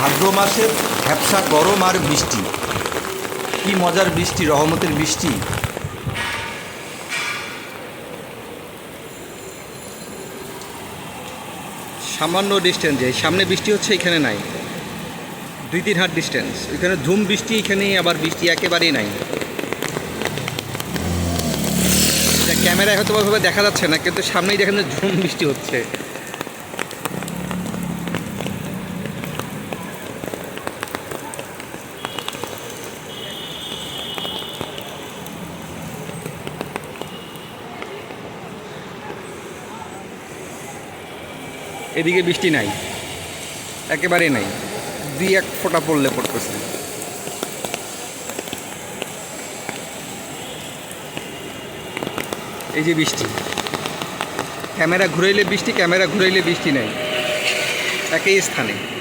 ভাদ্র মাসের ভ্যাবসা গরম আর বৃষ্টি কি মজার বৃষ্টি রহমতের বৃষ্টি সামান্য ডিস্টেন্সে সামনে বৃষ্টি হচ্ছে, এখানে নাই। দুই তিন হাত ডিস্টেন্স এখানে ঝুম বৃষ্টি এখানে আবার বৃষ্টি একেবারেই নাই। ক্যামেরায় হয়তো দেখা যাচ্ছে না, কিন্তু সামনেই দেখেন যে ঝুম বৃষ্টি হচ্ছে। এদিকে বৃষ্টি নাই। একেবারে নাই। দুই এক ফোঁটা পড়লে পড়তেছে। এই যে বৃষ্টি। ক্যামেরা ঘুরাইলে বৃষ্টি, ক্যামেরা ঘুরাইলে বৃষ্টি নাই। একই স্থানে।